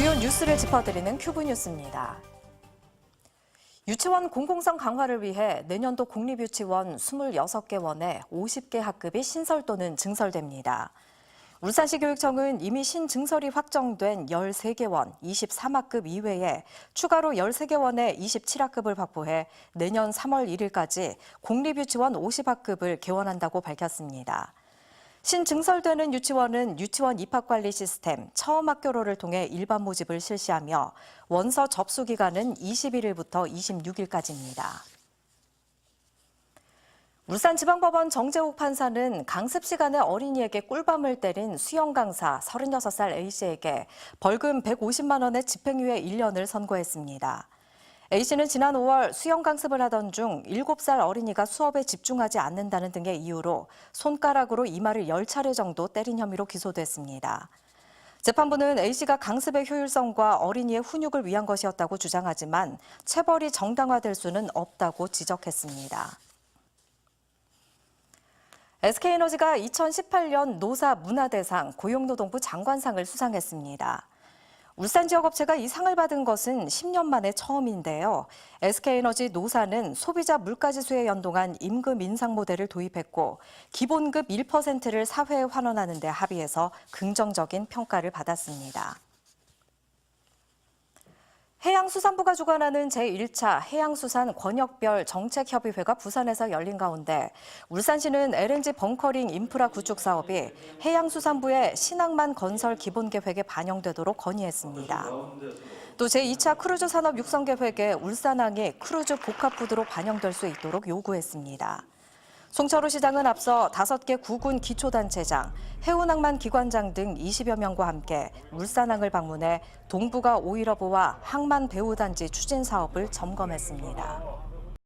주요 뉴스를 짚어드리는 큐브 뉴스입니다. 유치원 공공성 강화를 위해 내년도 공립유치원 26개 원에 50개 학급이 신설 또는 증설됩니다. 울산시 교육청은 이미 신증설이 확정된 13개 원 23학급 이외에 추가로 13개 원의 27학급을 확보해 내년 3월 1일까지 공립유치원 50학급을 개원한다고 밝혔습니다. 신증설되는 유치원은 유치원 입학 관리 시스템 처음 학교로를 통해 일반 모집을 실시하며 원서 접수 기간은 21일부터 26일까지입니다. 울산지방법원 정재욱 판사는 강습 시간에 어린이에게 꿀밤을 때린 수영 강사 36살 A씨에게 벌금 150만 원의 집행유예 1년을 선고했습니다. A씨는 지난 5월 수영 강습을 하던 중 7살 어린이가 수업에 집중하지 않는다는 등의 이유로 손가락으로 이마를 10차례 정도 때린 혐의로 기소됐습니다. 재판부는 A씨가 강습의 효율성과 어린이의 훈육을 위한 것이었다고 주장하지만 체벌이 정당화될 수는 없다고 지적했습니다. SK에너지가 2018년 노사 문화대상 고용노동부 장관상을 수상했습니다. 울산 지역 업체가 이 상을 받은 것은 10년 만에 처음인데요. SK에너지 노사는 소비자 물가지수에 연동한 임금 인상 모델을 도입했고 기본급 1%를 사회에 환원하는 데 합의해서 긍정적인 평가를 받았습니다. 해양수산부가 주관하는 제1차 해양수산 권역별 정책협의회가 부산에서 열린 가운데 울산시는 LNG 벙커링 인프라 구축 사업이 해양수산부의 신항만 건설 기본계획에 반영되도록 건의했습니다. 또 제2차 크루즈 산업 육성 계획에 울산항이 크루즈 복합부두로 반영될 수 있도록 요구했습니다. 송철호 시장은 앞서 5개 구군 기초단체장, 해운항만 기관장 등 20여 명과 함께 울산항을 방문해 동부가 오일러브와 항만 배후단지 추진 사업을 점검했습니다.